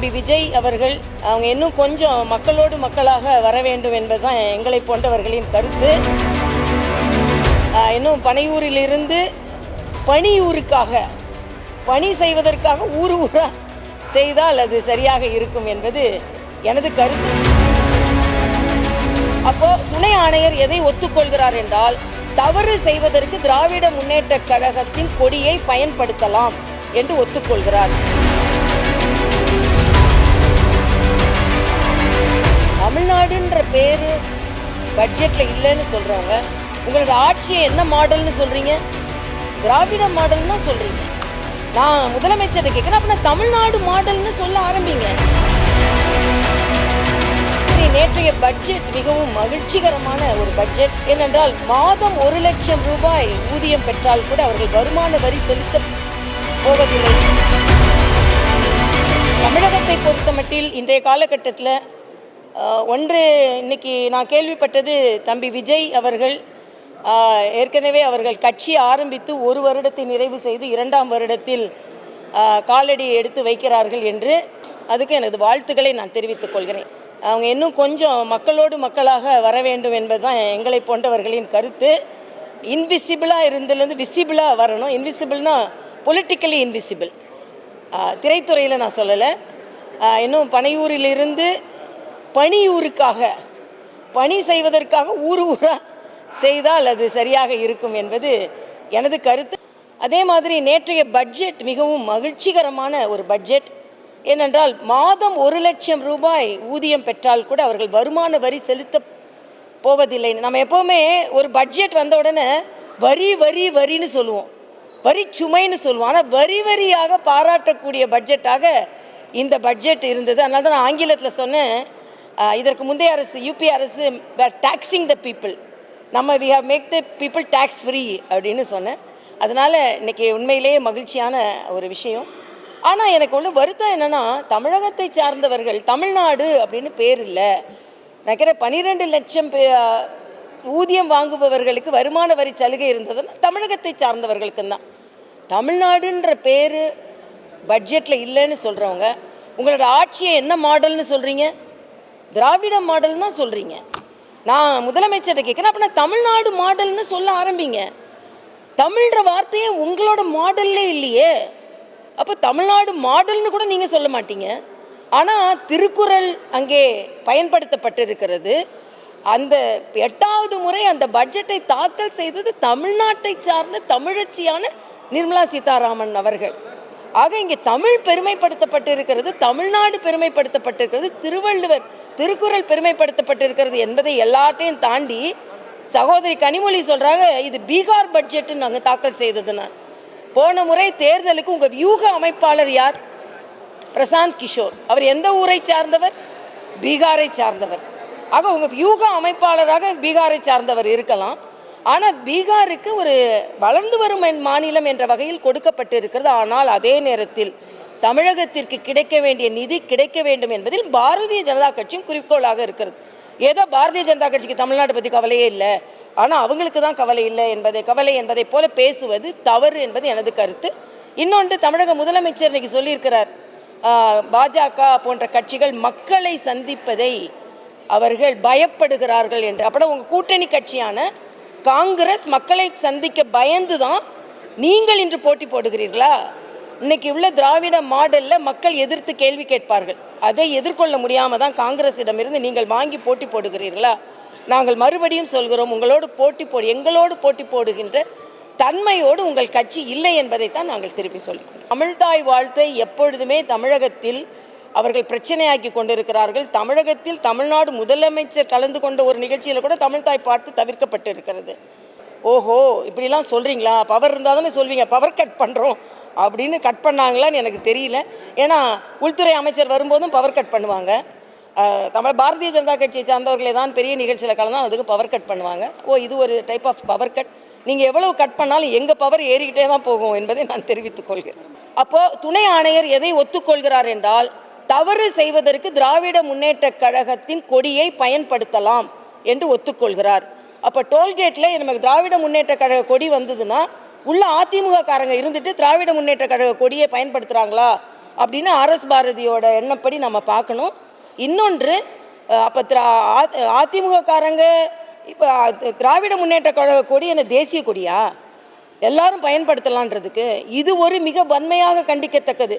தம்பி விஜய் அவர்கள் அவங்க இன்னும் கொஞ்சம் மக்களோடு மக்களாக வர வேண்டும் என்பதுதான் எங்களை போன்றவர்களின் கருத்து. இன்னும் பனையூரிலிருந்து பணியூருக்காக பணி செய்வதற்காக ஊர் ஊராக செய்தால் அது சரியாக இருக்கும் என்பது எனது கருத்து. அப்போ துணை ஆணையர் எதை ஒத்துக்கொள்கிறார் என்றால் தவறு செய்வதற்கு திராவிட முன்னேற்ற கழகத்தின் கொடியை பயன்படுத்தலாம் என்று ஒத்துக்கொள்கிறார். தமிழ்நாடுன்ற பேர் பட்ஜெட்டில் இல்லைன்னு சொல்கிறவங்க உங்களோட ஆட்சியை என்ன மாடல்னு சொல்கிறீங்க திராவிட மாடல்னு தான் சொல்கிறீங்க நான் முதலமைச்சர்கிட்ட கேட்குறேன் அப்போ நான் தமிழ்நாடு மாடல்னு சொல்ல ஆரம்பிங்க. சரி, நேற்றைய பட்ஜெட் மிகவும் மகிழ்ச்சிகரமான ஒரு பட்ஜெட் ஏனென்றால் மாதம் ஒரு லட்சம் ரூபாய் ஊதியம் பெற்றால் கூட அவர்கள் வருமான வரி செலுத்த போவதில்லை. தமிழகத்தை பொறுத்தமட்டில் இன்றைய காலகட்டத்தில் ஒன்று இன்னைக்கு நான் கேள்விப்பட்டது தம்பி விஜய் அவர்கள் ஏற்கனவே அவர்கள் கட்சி ஆரம்பித்து ஒரு வருடத்தை நிறைவு செய்து இரண்டாம் வருடத்தில் காலடி எடுத்து வைக்கிறார்கள் என்று அதுக்கு எனது வாழ்த்துக்களை நான் தெரிவித்துக் கொள்கிறேன். அவங்க இன்னும் கொஞ்சம் மக்களோடு மக்களாக வர வேண்டும் என்பதுதான் எங்களை போன்றவர்களின் கருத்து. இன்விசிபிளாக இருந்ததுலேருந்து விசிபிளாக வரணும். இன்விசிபிள்னா பொலிட்டிக்கலி இன்விசிபிள் திரைத்துறையில் நான் சொல்லலை. இன்னும் பனையூரிலிருந்து பணியூருக்காக பணி செய்வதற்காக ஊர் ஊராக செய்தால் அது சரியாக இருக்கும் என்பது எனது கருத்து. அதே மாதிரி நேற்றைய பட்ஜெட் மிகவும் மகிழ்ச்சிகரமான ஒரு பட்ஜெட். ஏனென்றால் மாதம் ஒரு லட்சம் ரூபாய் ஊதியம் பெற்றால் கூட அவர்கள் வருமான வரி செலுத்த போவதில்லை. நம்ம எப்போவுமே ஒரு பட்ஜெட் வந்த உடனே வரி வரி வரின்னு சொல்லுவோம். வரி சுமைன்னு சொல்லுவோம். ஆனால் வரி வரியாக பாராட்டக்கூடிய பட்ஜெட்டாக இந்த பட்ஜெட் இருந்தது. அதனால தான் நான் ஆங்கிலத்தில் சொன்னேன். இதற்கு முந்தைய அரசு யூபி அரசு டாக்ஸிங் த பீப்புள் நம்ம we have make the people tax free அப்படின்னு சொன்னேன். அதனால் இன்னைக்கு உண்மையிலேயே மகிழ்ச்சியான ஒரு விஷயம். ஆனால் எனக்கு ஒன்று வருத்தம் என்னென்னா தமிழகத்தை சார்ந்தவர்கள் தமிழ்நாடு அப்படின்னு பேர் இல்லை. நினைக்கிறேன் பன்னிரெண்டு லட்சம் பே ஊதியம் வாங்குபவர்களுக்கு வருமான வரி சலுகை இருந்ததுன்னா தமிழகத்தை சார்ந்தவர்களுக்கு தான். தமிழ்நாடுன்ற பேர் பட்ஜெட்டில் இல்லைன்னு சொல்கிறவங்க உங்களோட ஆட்சியை என்ன மாடல்னு சொல்கிறீங்க திராவிட மாடல் தான் சொல்கிறீங்க நான் முதலமைச்சர்கிட்ட கேட்குறேன் அப்போ நான் தமிழ்நாடு மாடல்னு சொல்ல ஆரம்பிங்க. தமிழ்ன்ற வார்த்தையே உங்களோட மாடல்லே இல்லையே. அப்போ தமிழ்நாடு மாடல்னு கூட நீங்கள் சொல்ல மாட்டீங்க. ஆனால் திருக்குறள் அங்கே பயன்படுத்தப்பட்டிருக்கிறது. அந்த எட்டாவது முறை அந்த பட்ஜெட்டை தாக்கல் செய்தது தமிழ்நாட்டை சார்ந்த தமிழச்சியான நிர்மலா சீதாராமன் அவர்கள். ஆக இங்கே தமிழ் பெருமைப்படுத்தப்பட்டிருக்கிறது தமிழ்நாடு பெருமைப்படுத்தப்பட்டிருக்கிறது திருவள்ளுவர் திருக்குறள் பெருமைப்படுத்தப்பட்டிருக்கிறது என்பதை எல்லாத்தையும் தாண்டி சகோதரி கனிமொழி சொல்கிறாங்க இது பீகார் பட்ஜெட்டுன்னு நாங்கள் தாக்கல் செய்தது நான் போன முறை தேர்தலுக்கு உங்கள் வியூக அமைப்பாளர் யார்? பிரசாந்த் கிஷோர். அவர் எந்த ஊரை சார்ந்தவர்? பீகாரை சார்ந்தவர். ஆக உங்கள் வியூக அமைப்பாளராக பீகாரை சார்ந்தவர் இருக்கலாம். ஆனால் பீகாருக்கு ஒரு வளர்ந்து வரும் என் மாநிலம் என்ற வகையில் கொடுக்கப்பட்டிருக்கிறது. ஆனால் அதே நேரத்தில் தமிழகத்திற்கு கிடைக்க வேண்டிய நிதி கிடைக்க வேண்டும் என்பதில் பாரதிய ஜனதா கட்சியும் குறிக்கோளாக இருக்கிறது. ஏதோ பாரதிய ஜனதா கட்சிக்கு தமிழ்நாட்டை பற்றி கவலையே இல்லை. ஆனால் அவங்களுக்கு தான் கவலை இல்லை என்பதை கவலை என்பதை போல பேசுவது தவறு என்பது எனது கருத்து. இன்னொன்று தமிழக முதலமைச்சர் இன்னைக்கு சொல்லியிருக்கிறார். பாஜக போன்ற கட்சிகள் மக்களை சந்திப்பதை அவர்கள் பயப்படுகிறார்கள் என்று. அப்படின்னா உங்கள் கூட்டணி கட்சியான காங்கிரஸ் மக்களை சந்திக்க பயந்து தான் நீங்கள் இன்று போட்டி போடுகிறீர்களா? இன்னைக்கு உள்ள திராவிட மாடல்ல மக்கள் எதிர்த்து கேள்வி கேட்பார்கள். அதை எதிர்கொள்ள முடியாம தான் காங்கிரஸிடமிருந்து நீங்கள் வாங்கி போட்டி போடுகிறீர்களா? நாங்கள் மறுபடியும் சொல்கிறோம் உங்களோடு போட்டி போடு எங்களோடு போட்டி போடுகின்ற தன்மையோடு உங்கள் கட்சி இல்லை என்பதைத்தான் நாங்கள் திருப்பி சொல்லிக்கிறோம் தமிழ்தாய் வாழ்த்தை எப்பொழுதுமே தமிழகத்தில் அவர்கள் பிரச்சனையாக்கி கொண்டிருக்கிறார்கள். தமிழகத்தில் தமிழ்நாடு முதலமைச்சர் கலந்து கொண்ட ஒரு நிகழ்ச்சியில் கூட தமிழ்தாய் பார்த்து தவிர்க்கப்பட்டு இருக்கிறது ஓஹோ இப்படிலாம் சொல்கிறீங்களா பவர் இருந்தால் தானே சொல்வீங்க. பவர் கட் பண்ணுறோம் அப்படின்னு கட் பண்ணாங்களான்னு எனக்கு தெரியல. ஏன்னா உள்துறை அமைச்சர் வரும்போதும் பவர் கட் பண்ணுவாங்க. தமிழ் பாரதிய ஜனதா கட்சியை சார்ந்தவர்களே தான் பெரிய நிகழ்ச்சியில் கலந்தால் அதுக்கு பவர் கட் பண்ணுவாங்க. ஓ இது ஒரு டைப் ஆஃப் பவர் கட் நீங்கள் எவ்வளவு கட் பண்ணாலும் எங்கள் பவர் ஏறிக்கிட்டே தான் போகும் என்பதை நான் தெரிவித்துக் கொள்கிறேன். அப்போது துணை ஆணையர் எதை ஒத்துக்கொள்கிறார் என்றால் தவறு செய்வதற்கு திராவிட முன்னேற்ற கழகத்தின் கொடியை பயன்படுத்தலாம் என்று ஒத்துக்கொள்கிறார். அப்போ டோல்கேட்டில் நமக்கு திராவிட முன்னேற்ற கழக கொடி வந்ததுன்னா உள்ள அதிமுக காரங்க இருந்துட்டு திராவிட முன்னேற்ற கழக கொடியை பயன்படுத்துகிறாங்களா அப்படின்னு ஆர்எஸ் பாரதியோட எண்ணப்படி நம்ம பார்க்கணும். இன்னொன்று அப்போ திரா ஆ- அதிமுககாரங்க இப்போ திராவிட முன்னேற்ற கழக கொடி என்ன தேசிய கொடியா? எல்லாரும் பயன்படுத்தலான்றதுக்கு இது ஒரு மிக வன்மையாக கண்டிக்கத்தக்கது.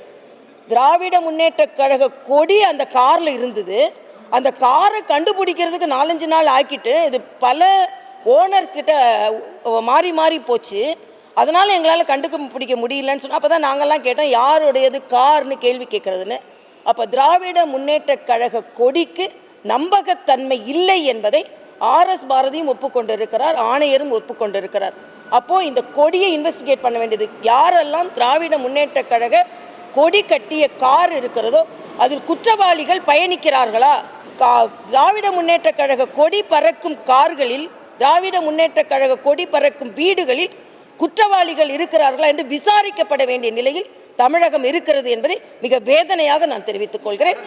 திராவிட முன்னேற்ற கழக கொடி அந்த காரில் இருந்தது. அந்த காரை கண்டுபிடிக்கிறதுக்கு நாலஞ்சு நாள் ஆக்கிட்டு இது பல ஓனர்கிட்ட மாறி மாறி போச்சு. அதனால் எங்களால் கண்டுக்க பிடிக்க முடியலன்னு சொன்னால் அப்போ தான் நாங்கள்லாம் கேட்டோம் யாருடையது கார்னு கேள்வி கேட்குறதுன்னு அப்போ திராவிட முன்னேற்ற கழக கொடிக்கு நம்பகத்தன்மை இல்லை என்பதை ஆர்எஸ் பாரதியும் ஒப்புக்கொண்டிருக்கிறார் ஆணையரும் ஒப்புக்கொண்டிருக்கிறார். அப்போது இந்த கொடியை இன்வெஸ்டிகேட் பண்ண வேண்டியது யாரெல்லாம் திராவிட முன்னேற்ற கழக கொடி கட்டிய கார் இருக்கிறதோ அதில் குற்றவாளிகள் பயணிக்கிறார்களா? கா திராவிட முன்னேற்ற கழக கொடி பறக்கும் கார்களில் திராவிட முன்னேற்ற கழக கொடி பறக்கும் வீடுகளில் குற்றவாளிகள் இருக்கிறார்களா என்று விசாரிக்கப்பட வேண்டிய நிலையில் தமிழகம் இருக்கிறது என்பதை மிக வேதனையாக நான் தெரிவித்துக் கொள்கிறேன்.